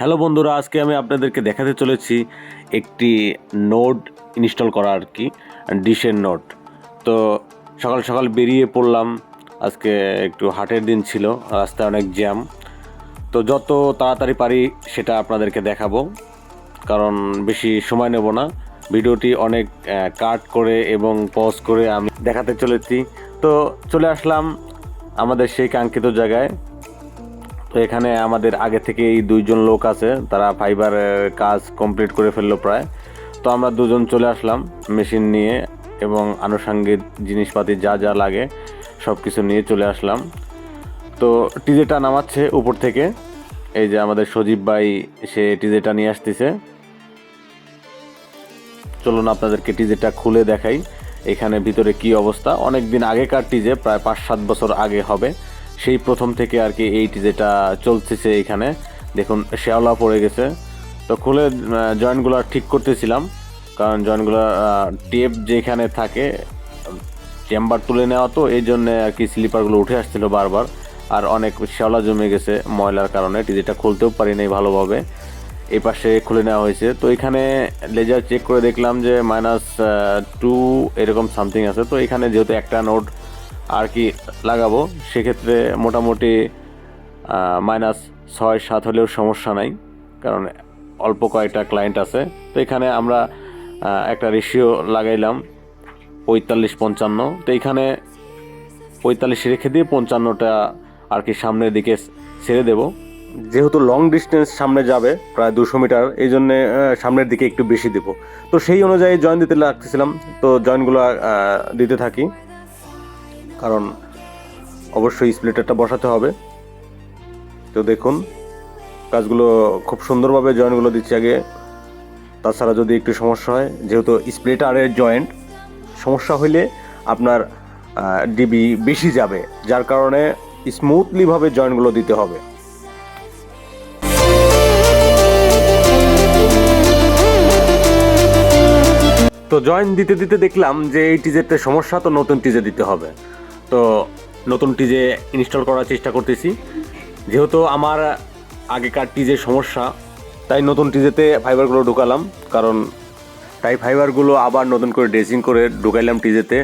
Hello বন্ধুরা, আজকে আমি আপনাদেরকে দেখাতে চলেছি একটি নোট ইনস্টল করা আর কি, ডিশের নোট। তো সকাল সকাল বেরিয়ে পড়লাম, আজকে একটু হাটের দিন ছিল, রাস্তায় অনেক জ্যাম। তো যত তাড়াতাড়ি পারি সেটা আপনাদেরকে দেখাবো, কারণ বেশি সময় নেব না। ভিডিওটি অনেক কাট করে এবং পজ করে আমি দেখাতে চলেছি। তো চলে আসলাম আমাদের সেই কাঙ্ক্ষিত জায়গায়। তো এখানে আমাদের আগে থেকে এই দুইজন লোক আছে, তারা ফাইবার কাজ কমপ্লিট করে ফেলল প্রায়। তো আমরা দুজন চলে আসলাম মেশিন নিয়ে এবং আনুষঙ্গিক জিনিসপাতি যা যা লাগে সব কিছু নিয়ে চলে আসলাম। তো টিজেটা নামাচ্ছে উপর থেকে। এই যে আমাদের সজীব ভাই, সে টিজেটা নিয়ে আসতেছে। চলুন আপনাদেরকে টিজেটা খুলে দেখাই, এখানে ভিতরে কি অবস্থা। অনেক দিন আগেকার টিজে, প্রায় পাঁচ সাত বছর আগে হবে। সেই প্রথম থেকে আর কি এই টিজেটা চলতেছে এখানে, দেখুন শেওলা পড়ে গেছে। তো খুলে জয়েন্টগুলো ঠিক করতেছিলাম, কারণ জয়েন্টগুলো টেপ যেখানে থাকে, চেম্বার তুলে নেওয়া তো, এই জন্যে আর কি স্লিপারগুলো উঠে আসছিল বারবার। আর অনেক শ্যাওলা জমে গেছে ময়লার কারণে টিজিটা খুলতেও পারি নাই ভালোভাবে। এই পাশে খুলে নেওয়া হয়েছে। তো এখানে লেজার চেক করে দেখলাম যে মাইনাস টু এরকম সামথিং আছে। তো এখানে যেহেতু একটা নোট আর কি লাগাবো? সেক্ষেত্রে মোটামুটি মাইনাস ছয়, সাত হলেও সমস্যা নাই, কারণ অল্প কয়েকটা ক্লায়েন্ট আছে। তো এখানে আমরা একটা রেশিও লাগাইলাম পঁয়তাল্লিশ, পঞ্চান্ন। তো এখানে পঁয়তাল্লিশ রেখে দিয়ে পঞ্চান্নটা আর কি সামনের দিকে ছেড়ে দেব। যেহেতু লং ডিস্টেন্স সামনে যাবে, প্রায় দুশো মিটার, এই জন্যে সামনের দিকে একটু বেশি দেব। তো সেই অনুযায়ী জয়েন দিতে লাগতেছিলাম। তো জয়েনগুলো দিতে থাকি। কারণ অবশ্যই স্প্লিটারটা বসাতে হবে। তো দেখুন, কাজগুলো খুব সুন্দরভাবে জয়েন্টগুলো দিচ্ছি আগে। তাছাড়া যদি একটু সমস্যা হয়, যেহেতু স্প্লিটারের জয়েন্ট, সমস্যা হইলে আপনার ডিবি বেশি যাবে, যার কারণে স্মুথলিভাবে জয়েন্টগুলো দিতে হবে। তো জয়েন্ট দিতে দিতে দেখলাম যে এই টিজেরতে সমস্যা, তো নতুন টিজে দিতে হবে। তো নতুন টিজে ইনস্টল করার চেষ্টা করতেছি। যেহেতু আমার আগেকার টিজে সমস্যা, তাই নতুন টিজেতে ফাইবারগুলো ঢুকালাম। কারণ তাই ফাইবারগুলো আবার নতুন করে ড্রেসিং করে ঢুকাইলাম টিজেতে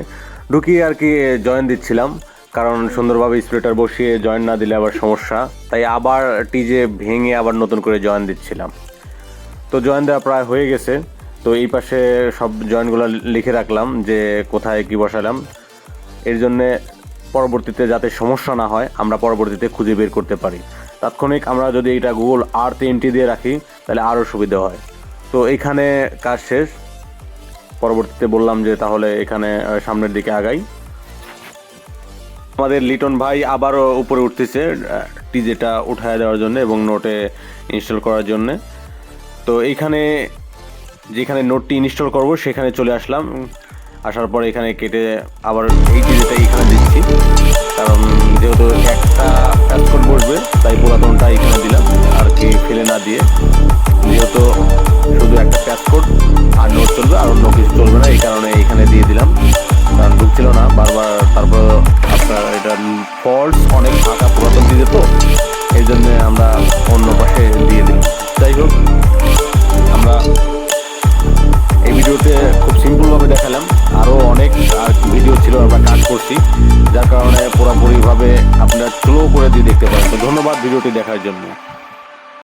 ঢুকিয়ে আর কি জয়েন দিচ্ছিলাম। কারণ সুন্দরভাবে স্প্রেটার বসিয়ে জয়েন না দিলে আবার সমস্যা। তাই আবার টিজে ভেঙে আবার নতুন করে জয়েন দিচ্ছিলাম। তো জয়েন দেওয়া প্রায় হয়ে গেছে। তো এই পাশে সব জয়েন্টগুলো লিখে রাখলাম যে কোথায় কি বসালাম। এর জন্যে পরবর্তীতে যাতে সমস্যা না হয়, আমরা পরবর্তীতে খুঁজে বের করতে পারি। তাৎক্ষণিক আমরা যদি এটা গুগল আর্থ এন্ট্রি দিয়ে রাখি, তাহলে আরও সুবিধা হয়। তো এখানে কাজ শেষ। পরবর্তীতে বললাম যে তাহলে এখানে সামনের দিকে আগাই। আমাদের লিটন ভাই আবারও উপরে উঠতেছে টিজেটা উঠায় দেওয়ার জন্য এবং নোটে ইনস্টল করার জন্য। তো এইখানে যেখানে নোটটি ইনস্টল করব, সেখানে চলে আসলাম। আসার পর এখানে কেটে আবার এই টিজিটা এখানে দিচ্ছি। কারণ যেহেতু একটা প্যাসকোড বসবে, তাই পুরাতনটা এখানে দিলাম, আর কি ফেলে না দিয়ে। যেহেতু শুধু একটা প্যাসকোড আর নোট চলবে, আর অন্য কিছু চলবে না, এই কারণে এখানে দিয়ে দিলাম। কারণ ঢুকছিল না, বারবার তারপর আপনার এটা ফল্টস অনেক ফাঁকা পুরাতন দিতে তো, এই জন্য আমরা অন্য পাশে দিয়ে দিলাম। করছি, যার কারণে পুরোপুরিভাবে আপনারা স্লো করে দিয়ে দেখতে পারেন। তো ধন্যবাদ ভিডিওটি দেখার জন্য।